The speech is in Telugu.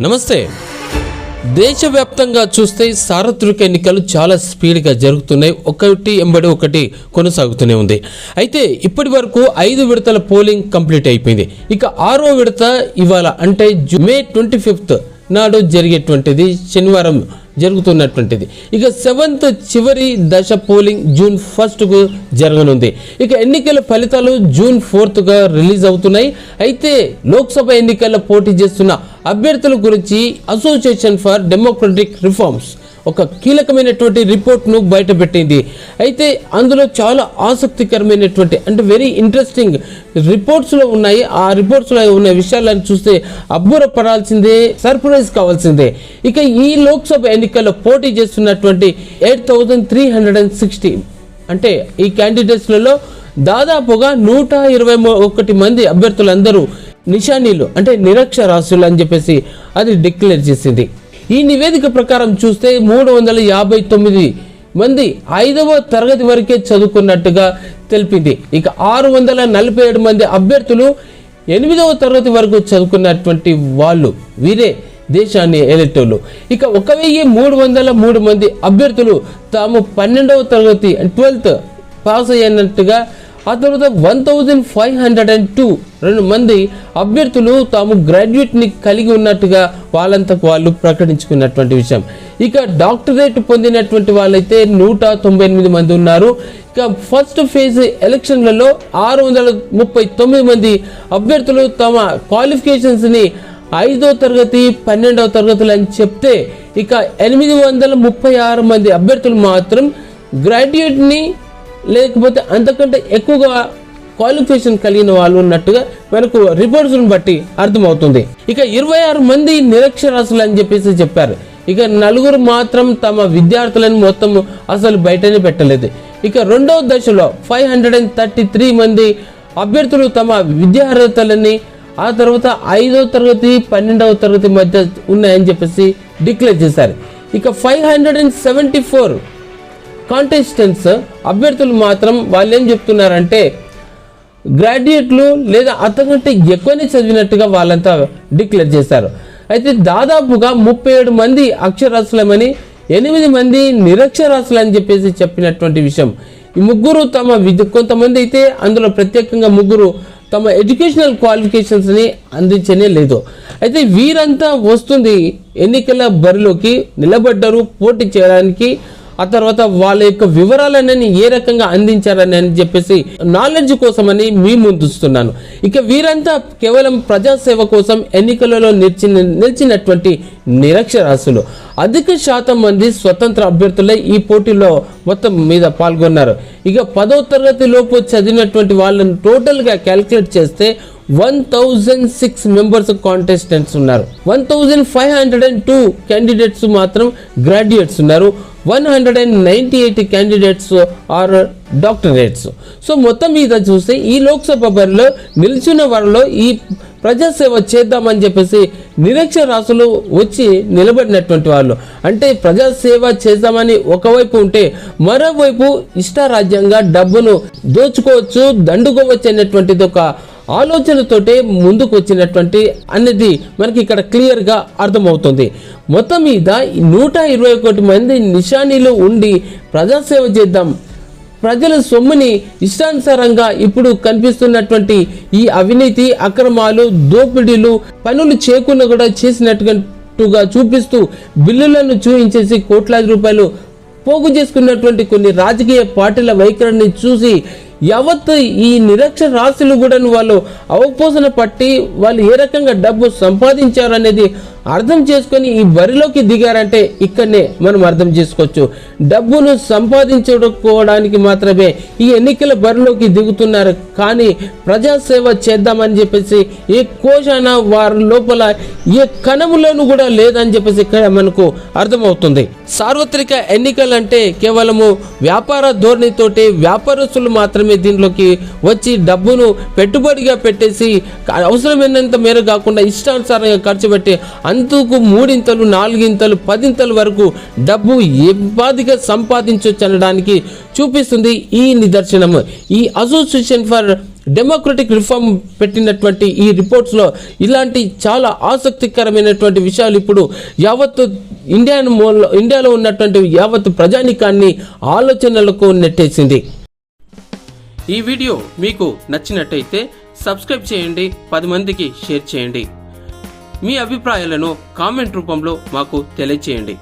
నమస్తే. దేశవ్యాప్తంగా చూస్తే సార్వత్రిక ఎన్నికలు చాలా స్పీడ్గా జరుగుతున్నాయి. ఒకటి ఎంబడి ఒకటి కొనసాగుతూనే ఉంది. అయితే ఇప్పటి వరకు ఐదు విడతల పోలింగ్ కంప్లీట్ అయిపోయింది. ఇక ఆరో విడత ఇవాళ అంటే జు- మే ట్వంటీ ఫిఫ్త్ నాడు జరిగేటువంటిది శనివారం జరుగుతున్నటువంటిది. ఇక సెవెంత్ చివరి దశ పోలింగ్ జూన్ ఫస్ట్కు జరగనుంది. ఇక ఎన్నికల ఫలితాలు జూన్ ఫోర్త్గా రిలీజ్ అవుతున్నాయి. అయితే లోక్సభ ఎన్నికల్లో పోటీ చేస్తున్న అభ్యర్థుల గురించి అసోసియేషన్ ఫర్ డెమోక్రటిక్ రిఫార్మ్స్ ఒక కీలకమైనటువంటి రిపోర్ట్ను బయటపెట్టింది. అయితే అందులో చాలా ఆసక్తికరమైనటువంటి అంటే వెరీ ఇంట్రెస్టింగ్ రిపోర్ట్స్లో ఉన్నాయి. ఆ రిపోర్ట్స్లో ఉన్న విషయాలను చూస్తే అబ్బురపడాల్సిందే సర్ప్రైజ్ కావాల్సిందే. ఇక ఈ లోక్సభ ఎన్నికల్లో పోటీ చేస్తున్నటువంటి eight thousand three hundred and sixty అంటే ఈ క్యాండిడేట్స్లలో దాదాపుగా నూట ఇరవై ఒకటి మంది అభ్యర్థులందరూ నిషానీలు అంటే నిరక్షరాస్యులు అని చెప్పేసి అది డిక్లేర్ చేసింది. ఈ నివేదిక ప్రకారం చూస్తే మూడు వందల యాభై తొమ్మిది మంది ఐదవ తరగతి వరకే చదువుకున్నట్టుగా తెలిపింది. ఇక ఆరు వందల నలభై ఏడు మంది అభ్యర్థులు ఎనిమిదవ తరగతి వరకు చదువుకున్నటువంటి వాళ్ళు వీరే దేశాన్ని ఏలేటోళ్ళు ఇక ఒక వెయ్యి మూడు వందల మూడు మంది అభ్యర్థులు తాము పన్నెండవ తరగతి ట్వెల్త్ పాస్ అయినట్టుగా ఆ తర్వాత one thousand five hundred and two రెండు మంది అభ్యర్థులు తాము గ్రాడ్యుయేట్ని కలిగి ఉన్నట్టుగా వాళ్ళంతకు వాళ్ళు ప్రకటించుకున్నటువంటి విషయం ఇక డాక్టరేట్ పొందినటువంటి వాళ్ళైతే నూట తొంభై ఎనిమిది మంది ఉన్నారు ఇక ఫస్ట్ ఫేజ్ ఎలక్షన్లలో ఆరు వందల ముప్పై తొమ్మిది మంది అభ్యర్థులు తమ క్వాలిఫికేషన్స్ని ఐదో తరగతి పన్నెండవ తరగతులు అని చెప్తే ఇక ఎనిమిది వందల ముప్పై ఆరు మంది అభ్యర్థులు మాత్రం గ్రాడ్యుయేట్ని లేకపోతే అంతకంటే ఎక్కువగా క్వాలిఫికేషన్ కలిగిన వాళ్ళు ఉన్నట్టుగా మనకు రిపోర్ట్స్ను బట్టి అర్థమవుతుంది. ఇక ఇరవై ఆరు మంది నిరక్షరాస్తులు అని చెప్పేసి చెప్పారు. ఇక నలుగురు మాత్రం తమ విద్యార్థులను మొత్తం అసలు బయటనే పెట్టలేదు. ఇక రెండవ దశలో five hundred and thirty three మంది అభ్యర్థులు తమ విద్యార్హతలని ఆ తర్వాత ఐదవ తరగతి పన్నెండవ తరగతి మధ్య ఉన్నాయని చెప్పేసి డిక్లేర్ చేశారు. ఇక five hundred and seventy four contestants అభ్యర్థులు మాత్రం వాళ్ళు ఏం చెప్తున్నారంటే గ్రాడ్యుయేట్లు లేదా అంతకంటే ఎక్కువనే చదివినట్టుగా వాళ్ళంతా డిక్లేర్ చేశారు. అయితే దాదాపుగా ముప్పై ఏడు మంది అక్షరాస్యులమని ఎనిమిది మంది నిరక్షరాస్యులు అని చెప్పేసి చెప్పినటువంటి విషయం. ఈ ముగ్గురు తమ విద్య కొంతమంది అయితే అందులో ప్రత్యేకంగా ముగ్గురు తమ ఎడ్యుకేషనల్ క్వాలిఫికేషన్స్ని అందించనే లేదు. అయితే వీరంతా వస్తుంది ఎన్నికల బరిలోకి నిలబడ్డారు పోటీ చేయడానికి ఆ తర్వాత వాళ్ళ యొక్క వివరాలన్నీ ఏ రకంగా అందించారని అని చెప్పేసి నాలెడ్జ్ కోసమని మీ ముందుస్తున్నాను ఇక వీరంతా కేవలం ప్రజాసేవ కోసం ఎన్నికలలో నిలిచిన నిలిచినటువంటి నిరక్షరాస్యులు. అధిక శాతం మంది స్వతంత్ర అభ్యర్థులే ఈ పోటీలో మొత్తం మీద పాల్గొన్నారు. ఇక పదో తరగతి లోపు చదివినటువంటి వాళ్ళని టోటల్గా క్యాలిక్యులేట్ చేస్తే one thousand six members contestants ఉన్నారు. One thousand five hundred and two candidates మాత్రం గ్రాడ్యుయేట్స్ ఉన్నారు. One hundred and ninety eight candidates are doctorates so మొత్తం మీద చూస్తే ఈ లోక్సభ బరిలో నిలిచిన వారిలో ఈ ప్రజాసేవ చేద్దామని చెప్పేసి నిరక్షరాస్యులు వచ్చి నిలబడినటువంటి వాళ్ళు. అంటే ప్రజాసేవ చేద్దామని ఒకవైపు ఉంటే మరోవైపు ఇష్టారాజ్యంగా డబ్బును దోచుకోవచ్చు దండుకోవచ్చు అనేటువంటిది ఒక ఆలోచనతోటే ముందుకు వచ్చినటువంటి అనేది మనకి ఇక్కడ క్లియర్గా అర్థమవుతుంది. మొత్తం మీద నూట ఇరవై ఒకటి మంది నిషానీలు ఉండి ప్రజాసేవ చేద్దాం. ప్రజల సొమ్ముని ఇష్టానుసారంగా ఇప్పుడు కనిపిస్తున్నటువంటి ఈ అవినీతి అక్రమాలు దోపిడీలు పనులు చేయకుండా కూడా చేసినట్టుగా చూపిస్తూ బిల్లులను చూపించేసి కోట్లాది రూపాయలు పోగు చేసుకున్నటువంటి కొన్ని రాజకీయ పార్టీల వైఖరిని చూసి యావత్ ఈ నిరక్షరాస్యులు కూడా వాళ్ళు అవపోసన పట్టి వాళ్ళు ఏ రకంగా డబ్బు సంపాదించారు అనేది అర్థం చేసుకొని ఈ బరిలోకి దిగారంటే ఇక్కడనే మనం అర్థం చేసుకోవచ్చు. డబ్బును సంపాదించుకోవడానికి మాత్రమే ఈ ఎన్నికల బరిలోకి దిగుతున్నారు. కానీ ప్రజాసేవ చేద్దామని చెప్పేసి ఏ కోశాన వారి లోపల ఏ కణములోనూ కూడా లేదని చెప్పేసి ఇక్కడ మనకు అర్థమవుతుంది. సార్వత్రిక ఎన్నికలంటే కేవలము వ్యాపార ధోరణితోటి వ్యాపారస్తులు మాత్రమే దీంట్లోకి వచ్చి డబ్బును పెట్టుబడిగా పెట్టేసి అవసరమైనంత మేర కాకుండా ఇష్టానుసారంగా ఖర్చు పెట్టి అంతకు మూడింతలు నాలుగింతలు పదింతలు వరకు డబ్బు ఎపాదిగా సంపాదించవచ్చు అనడానికి చూపిస్తుంది ఈ నిదర్శనం ఈ అసోసియేషన్ ఫర్ డెమోక్రటిక్ రిఫార్మ్ పెట్టినటువంటి ఈ రిపోర్ట్స్లో ఇలాంటి చాలా ఆసక్తికరమైనటువంటి విషయాలు ఇప్పుడు యావత్ ఇండియా ఇండియాలో ఉన్నటువంటి యావత్ ప్రజానికాన్ని ఆలోచనలకు నెట్టేసింది. ఈ వీడియో మీకు నచ్చినట్టయితే సబ్స్క్రైబ్ చేయండి పది మందికి షేర్ చేయండి. మీ అభిప్రాయాలను కామెంట్ రూపంలో మాకు తెలియచేయండి.